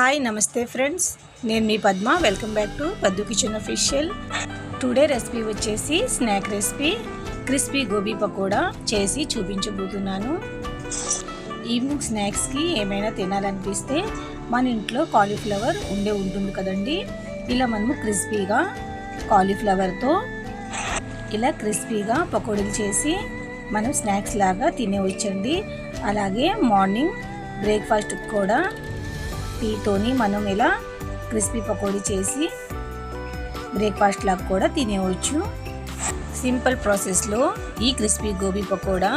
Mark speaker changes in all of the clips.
Speaker 1: Hi నమస్తే friends నేను మీ Padma. Welcome back to Paddu kitchen official today recipe వచ్చేసి snack recipe crispy gobi pakoda చేసి చూపించబోతున్నాను. Evening స్నాక్స్కి ఏమైనా తినాలనిపిస్తే మన ఇంట్లో కాలీఫ్లవర్ ఉండే ఉంటుంది కదండి. ఇలా మనము క్రిస్పీగా కాలీఫ్లవర్తో ఇలా క్రిస్పీగా పకోడీలు చేసి మనం స్నాక్స్ లాగా తినేవచ్చండి. అలాగే మార్నింగ్ బ్రేక్ఫాస్ట్ కూడా టీతోని మనం ఇలా క్రిస్పీ పకోడీ చేసి బ్రేక్ఫాస్ట్ లాగా కూడా తినేవచ్చు. సింపుల్ ప్రాసెస్లో ఈ క్రిస్పీ గోబీ పకోడా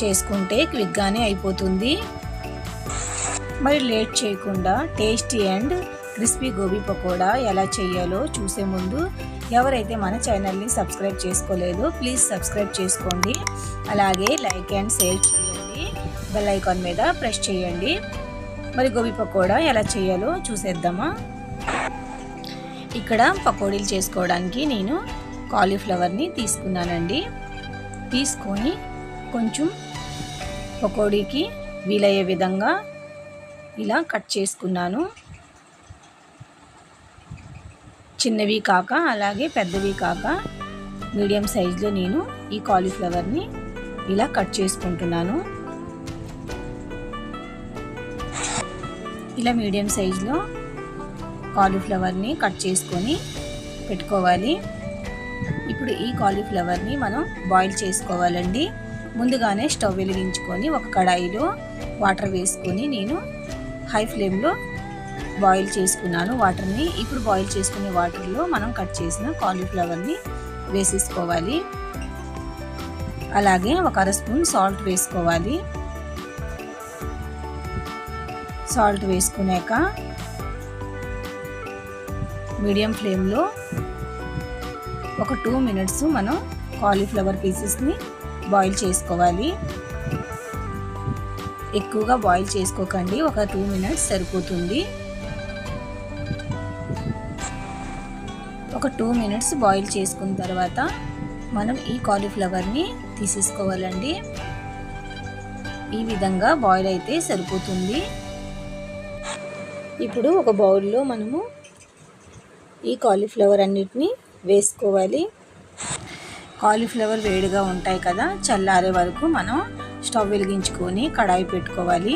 Speaker 1: చేసుకుంటే క్విక్గానే అయిపోతుంది. మరి లేట్ చేయకుండా tasty and crispy gobi pakoda ఎలా చేయాలో చూసే ముందు ఎవరైతే మన ఛానల్ని సబ్స్క్రైబ్ చేసుకోలేదో ప్లీజ్ సబ్స్క్రైబ్ చేసుకోండి. అలాగే లైక్ అండ్ షేర్ చేయండి. బెల్ ఐకాన్ మీద ప్రెస్ చేయండి. మరి గోబీ పకోడా ఎలా చేయాలో చూసేద్దామా? ఇక్కడ పకోడీలు చేసుకోవడానికి నేను కాలీఫ్లవర్ని తీసుకున్నానండి. తీసుకొని కొంచెం పకోడీకి వీలయ్యే విధంగా ఇలా కట్ చేసుకున్నాను. చిన్నవి కాక అలాగే పెద్దవి కాక మీడియం సైజులో నేను ఈ కాలీఫ్లవర్ని ఇలా కట్ చేసుకుంటున్నాను. ఇలా మీడియం సైజులో కాలీఫ్లవర్ని కట్ చేసుకొని పెట్టుకోవాలి. ఇప్పుడు ఈ కాలీఫ్లవర్ని మనం బాయిల్ చేసుకోవాలండి. ముందుగానే స్టవ్ వెలిగించుకొని ఒక కడాయిలో వాటర్ వేసుకొని నేను హై ఫ్లేమ్లో బాయిల్ చేసుకున్నాను. వాటర్ని ఇప్పుడు బాయిల్ చేసుకునే వాటర్లో మనం కట్ చేసిన కాలీఫ్లవర్ని వేసేసుకోవాలి. అలాగే ఒక అర స్పూన్ సాల్ట్ వేసుకోవాలి. సాల్ట్ వేసుకున్నాక మీడియం ఫ్లేమ్లో ఒక టూ మినిట్స్ మనం కాలీఫ్లవర్ పీసెస్ని బాయిల్ చేసుకోవాలి. ఎక్కువగా బాయిల్ చేసుకోకండి ఒక టూ మినిట్స్ సరిపోతుంది. ఒక టూ మినిట్స్ బాయిల్ చేసుకున్న తర్వాత మనం ఈ కాలీఫ్లవర్ని తీసేసుకోవాలండి. ఈ విధంగా బాయిల్ అయితే సరిపోతుంది. ఇప్పుడు ఒక బౌల్లో మనము ఈ కాలీఫ్లవర్ అన్నిటిని వేసుకోవాలి. కాలీఫ్లవర్ వేడిగా ఉంటాయి కదా చల్లారే వరకు మనం స్టవ్ వెలిగించుకొని కడాయి పెట్టుకోవాలి.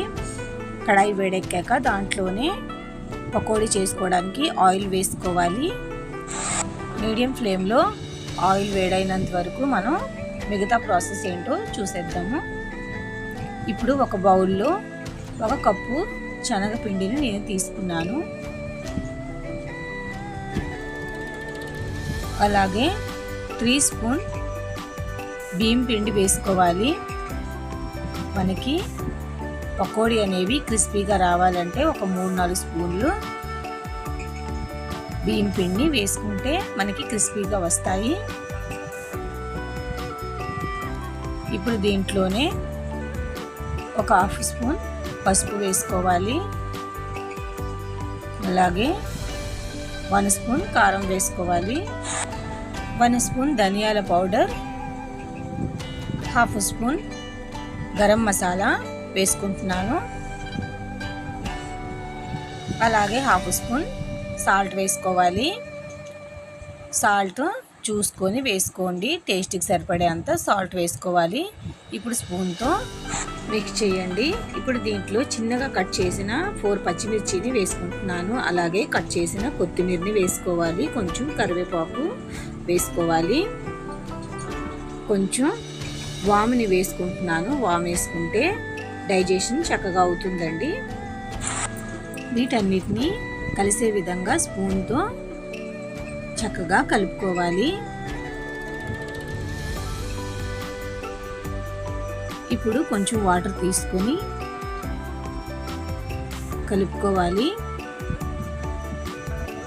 Speaker 1: కడాయి వేడెక్కాక దాంట్లోనే పకోడీ చేసుకోవడానికి ఆయిల్ వేసుకోవాలి. మీడియం ఫ్లేమ్లో ఆయిల్ వేడైనంత వరకు మనం మిగతా ప్రాసెస్ ఏంటో చూసేద్దాము. ఇప్పుడు ఒక బౌల్లో ఒక కప్పు శనగపిండిని నేను తీసుకున్నాను. అలాగే త్రీ స్పూన్ బియ్యం పిండి వేసుకోవాలి. మనకి పకోడీ అనేవి క్రిస్పీగా రావాలంటే ఒక మూడు నాలుగు స్పూన్లు బియ్యం పిండి వేసుకుంటే మనకి క్రిస్పీగా వస్తాయి. ఇప్పుడు దీంట్లోనే ఒక హాఫ్ స్పూన్ పసుపు వేసుకోవాలి. అలాగే వన్ స్పూన్ కారం వేసుకోవాలి. వన్ స్పూన్ ధనియాల powder. Half spoon garam masala వేసుకుంటున్నాను. అలాగే హాఫ్ స్పూన్ సాల్ట్ వేసుకోవాలి. సాల్ట్ చూసుకొని వేసుకోండి. టేస్ట్కి సరిపడే అంత సాల్ట్ వేసుకోవాలి. ఇప్పుడు స్పూన్తో మిక్స్ చేయండి. ఇప్పుడు దీంట్లో చిన్నగా కట్ చేసిన ఫోర్ పచ్చిమిర్చిని వేసుకుంటున్నాను. అలాగే కట్ చేసిన కొత్తిమీరని వేసుకోవాలి. కొంచెం కరివేపాకు వేసుకోవాలి. కొంచెం వాముని వేసుకుంటున్నాను. వామ్ వేసుకుంటే డైజెషన్ చక్కగా అవుతుందండి. వీటన్నిటిని కలిసే విధంగా స్పూన్తో చక్కగా కలుపుకోవాలి. ఇప్పుడు కొంచెం వాటర్ తీసుకొని కలుపుకోవాలి.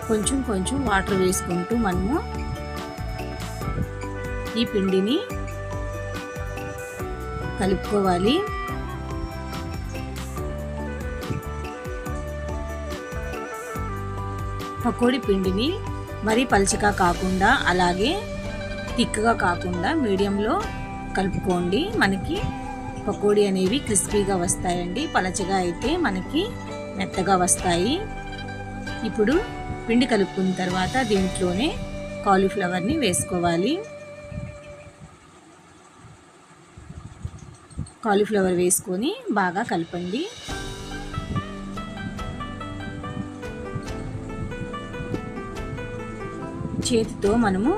Speaker 1: కొంచెం కొంచెం వాటర్ వేసుకుంటూ మనము ఈ పిండిని కలుపుకోవాలి. పకోడీ పిండిని మరీ పలచగా కాకుండా అలాగే తిక్కగా కాకుండా మీడియంలో కలుపుకోండి. మనకి పకోడీ అనేవి క్రిస్పీగా వస్తాయండి. పలచగా అయితే మనకి మెత్తగా వస్తాయి. ఇప్పుడు పిండి కలుపుకున్న తర్వాత దీంట్లోనే కాలీఫ్లవర్ని వేసుకోవాలి. కాలీఫ్లవర్ వేసుకొని బాగా కలపండి. చేతితో మనము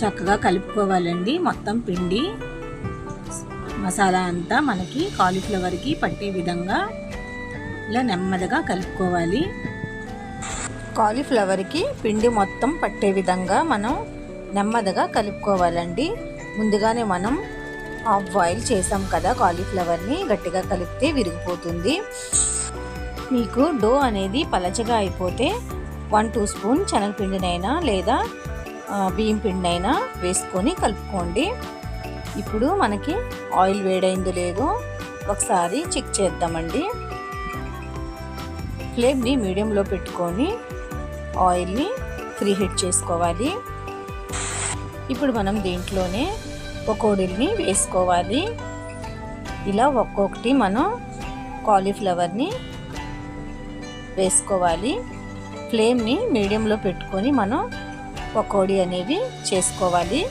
Speaker 1: చక్కగా కలుపుకోవాలండి మొత్తం పిండి. మసాలా అంతా మనకి కాలీఫ్లవర్కి పట్టే విధంగా ఇలా నెమ్మదిగా కలుపుకోవాలి. కాలీఫ్లవర్కి పిండి మొత్తం పట్టే విధంగా మనం నెమ్మదిగా కలుపుకోవాలండి. ముందుగానే మనం హాఫ్ బాయిల్ చేసాం కదా కాలీఫ్లవర్ని గట్టిగా కలిపితే విరిగిపోతుంది. మీకు డో అనేది పలచగా అయిపోతే వన్ టూ స్పూన్ శనగపిండినైనా లేదా బియ్యం పిండినైనా వేసుకొని కలుపుకోండి. ఇప్పుడు మనకి ఆయిల్ వేడైందో లేదో ఒకసారి చెక్ చేద్దామండి. ఫ్లేమ్ని మీడియంలో పెట్టుకొని ఆయిల్ని ఫ్రీ హీట్ చేసుకోవాలి. ఇప్పుడు మనం దీంట్లోనే పకోడీల్ని వేసుకోవాలి. ఇలా ఒక్కొక్కటి మనం కాలీఫ్లవర్ని వేసుకోవాలి. ఫ్లేమ్ని మీడియంలో పెట్టుకొని మనం పకోడీ అనేవి చేసుకోవాలి.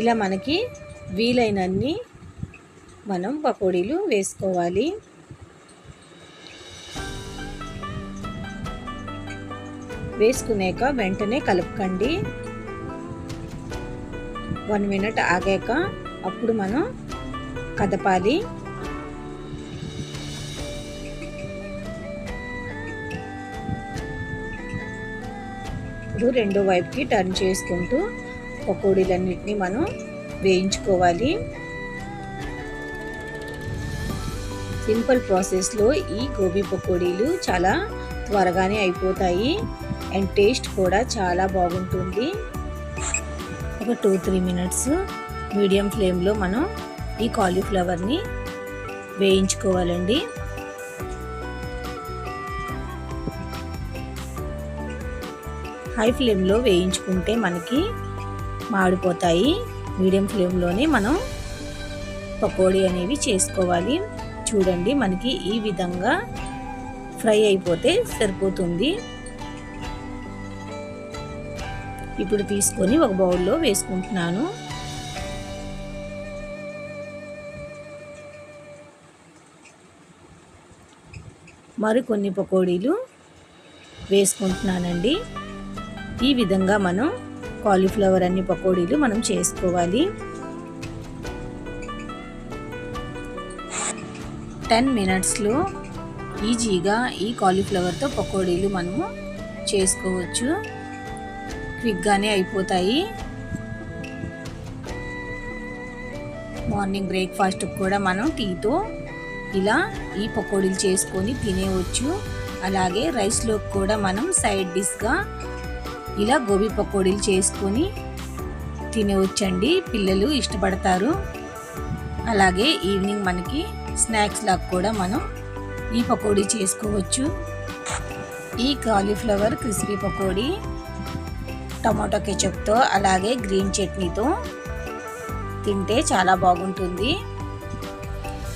Speaker 1: ఇలా మనకి వీలైనన్ని మనం పకోడీలు వేసుకోవాలి. వేసుకునేక వెంటనే కలుపుకండి. వన్ మినిట్ ఆగాక అప్పుడు మనం కదపాలి. ఇప్పుడు రెండో వైపుకి టర్న్ చేసుకుంటూ పకోడీలన్నింటినీ మనం వేయించుకోవాలి. సింపుల్ ప్రాసెస్లో ఈ గోబీ పకోడీలు చాలా త్వరగానే అయిపోతాయి. అండ్ టేస్ట్ కూడా చాలా బాగుంటుంది. ఒక టూ త్రీ మినిట్స్ మీడియం ఫ్లేమ్లో మనం ఈ కాలీఫ్లవర్ని వేయించుకోవాలండి. హై ఫ్లేమ్లో వేయించుకుంటే మనకి మాడిపోతాయి. మీడియం ఫ్లేమ్లోనే మనం పకోడీ అనేవి చేసుకోవాలి. చూడండి మనకి ఈ విధంగా ఫ్రై అయిపోతే సరిపోతుంది. ఇప్పుడు తీసుకొని ఒక బౌల్లో వేసుకుంటున్నాను. మరికొన్ని పకోడీలు వేసుకుంటున్నానండి. ఈ విధంగా మనం కాలీఫ్లవర్ అన్ని పకోడీలు మనం చేసుకోవాలి. టెన్ మినిట్స్లో ఈజీగా ఈ కాలీఫ్లవర్తో పకోడీలు మనము చేసుకోవచ్చు. క్విక్గానే అయిపోతాయి. మార్నింగ్ బ్రేక్ఫాస్ట్ కూడా మనం టీతో ఇలా ఈ పకోడీలు చేసుకొని తినేవచ్చు. అలాగే రైస్లో కూడా మనం సైడ్ డిష్గా ఇలా గోబీ పకోడీలు చేసుకొని తినవచ్చండి. పిల్లలు ఇష్టపడతారు. అలాగే ఈవినింగ్ మనకి స్నాక్స్ లాగా కూడా మనం ఈ పకోడీ చేసుకోవచ్చు. ఈ కాలీఫ్లవర్ క్రిస్పీ పకోడీ టమాటో కెచప్తో అలాగే గ్రీన్ చట్నీతో తింటే చాలా బాగుంటుంది.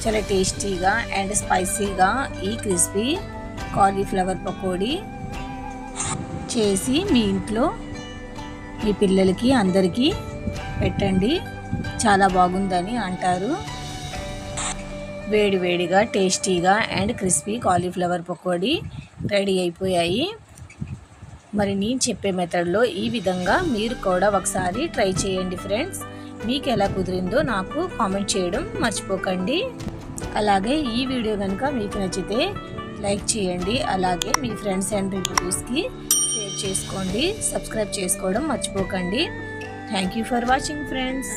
Speaker 1: చాలా టేస్టీగా అండ్ స్పైసీగా ఈ క్రిస్పీ కాలీఫ్లవర్ పకోడీ చేసి మీ ఇంట్లో మీ పిల్లలకి అందరికీ పెట్టండి. చాలా బాగుందని అంటారు. వేడివేడిగా టేస్టీగా and crispy cauliflower pakodi ready అయిపోయాయి. మరి నేను చెప్పే మెథడ్లో ఈ విధంగా మీరు కూడా ఒకసారి ట్రై చేయండి ఫ్రెండ్స్. మీకు ఎలా కుదిరిందో నాకు కామెంట్ చేయడం మర్చిపోకండి. అలాగే ఈ వీడియో కనుక మీకు నచ్చితే లైక్ చేయండి. అలాగే మీ ఫ్రెండ్స్ అండ్ రిలేటివ్స్కి చేసుకోండి. సబ్స్క్రైబ్ చేసుకోవడం మర్చిపోకండి. Thank you for watching friends